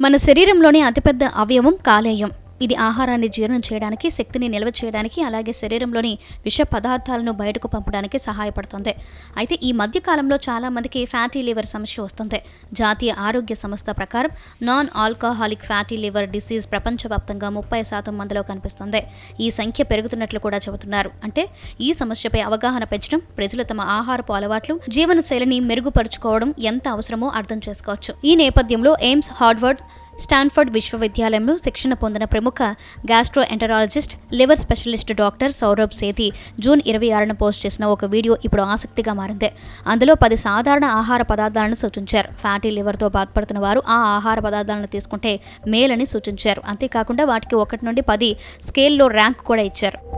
మన శరీరంలోని అతిపెద్ద అవయవం కాలేయం ఇది ఆహారాన్ని జీర్ణం చేయడానికి శక్తిని నిల్వ చేయడానికి అలాగే శరీరంలోని విష పదార్థాలను బయటకు పంపడానికి సహాయపడుతుంది. అయితే ఈ మధ్య కాలంలో ఫ్యాటీ లివర్ సమస్య వస్తుంది. జాతీయ ఆరోగ్య సంస్థ ప్రకారం non alcoholic fatty liver disease ప్రపంచవ్యాప్తంగా ముప్పై శాతం మందిలో కనిపిస్తుంది. ఈ సంఖ్య పెరుగుతున్నట్లు కూడా చెబుతున్నారు. అంటే ఈ సమస్యపై అవగాహన పెంచడం ప్రజలు తమ ఆహారపు అలవాట్లు జీవనశైలిని మెరుగుపరుచుకోవడం ఎంత అవసరమో అర్థం చేసుకోవచ్చు. ఈ నేపథ్యంలో ఎయిమ్స్ హార్వర్డ్ స్టాన్ఫర్డ్ విశ్వవిద్యాలయంలో శిక్షణ పొందిన ప్రముఖ gastroenterologist liver specialist doctor Saurabh Sethi June ఇరవై ఆరున పోస్ట్ చేసిన ఒక వీడియో ఇప్పుడు ఆసక్తిగా మారింది. అందులో పది సాధారణ ఆహార పదార్థాలను సూచించారు. ఫ్యాటీ లివర్తో బాధపడుతున్న వారు ఆ ఆహార పదార్థాలను తీసుకుంటే మేలని సూచించారు. అంతేకాకుండా వాటికి ఒకటి నుండి పది స్కేల్లో ర్యాంక్ కూడా ఇచ్చారు.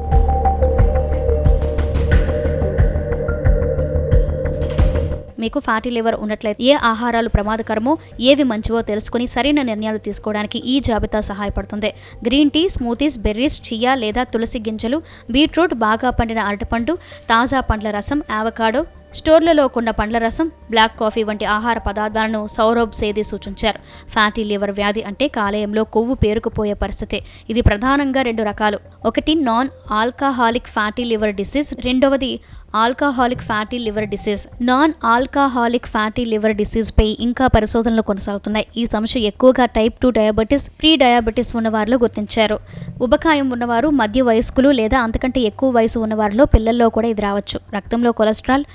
మీకు ఫ్యాటీ లివర్ ఉన్నట్లయితే ఏ ఆహారాలు ప్రమాదకరమో ఏవి మంచివో తెలుసుకుని సరైన నిర్ణయాలు తీసుకోవడానికి ఈ జాబితా సహాయపడుతుంది. Green tea smoothies berries chia లేదా తులసి గింజలు బీట్రూట్ బాగా పండిన అరటిపండు తాజా పండ్ల రసం ఆవకాడో స్టోర్లలో కొన్న పండ్ల రసం బ్లాక్ కాఫీ వంటి ఆహార పదార్థాలను సౌరభ్ సేది సూచించారు. ఫ్యాటీ లివర్ వ్యాధి అంటే కాలేయంలో కొవ్వు పేరుకుపోయే పరిస్థితి ఇది ప్రధానంగా రెండు రకాలు. ఒకటి non alcoholic fatty liver disease. రెండవది alcoholic fatty liver disease. Non alcoholic fatty liver డిసీజ్పై ఇంకా పరిశోధనలు కొనసాగుతున్నాయి. ఈ సమస్య ఎక్కువగా type two diabetes pre diabetes ఉన్నవారిలో గుర్తించారు. ఉబకాయం ఉన్నవారు మధ్య వయస్కులు లేదా అంతకంటే ఎక్కువ వయసు ఉన్నవారిలో పిల్లల్లో కూడా ఇది రావచ్చు. రక్తంలో కొలెస్ట్రాల్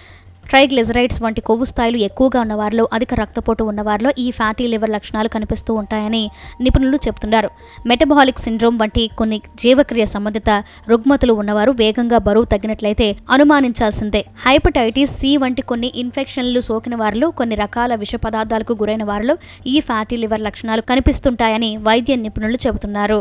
ట్రైగ్లిజరైడ్స్ వంటి కొవ్వు స్థాయిలు ఎక్కువగా ఉన్నవారిలో అధిక రక్తపోటు ఉన్నవారిలో ఈ ఫ్యాటీ లివర్ లక్షణాలు కనిపిస్తూ ఉంటాయని నిపుణులు చెబుతున్నారు. మెటబాలిక్ సిండ్రోమ్ వంటి కొన్ని జీవక్రియ సంబంధిత రుగ్మతులు ఉన్నవారు వేగంగా బరువు తగ్గినట్లయితే అనుమానించాల్సిందే. హైపటైటిస్ సి వంటి కొన్ని ఇన్ఫెక్షన్లు సోకిన వారిలో కొన్ని రకాల విష పదార్థాలకు గురైన వారిలో ఈ ఫ్యాటీ లివర్ లక్షణాలు కనిపిస్తుంటాయని వైద్య నిపుణులు చెబుతున్నారు.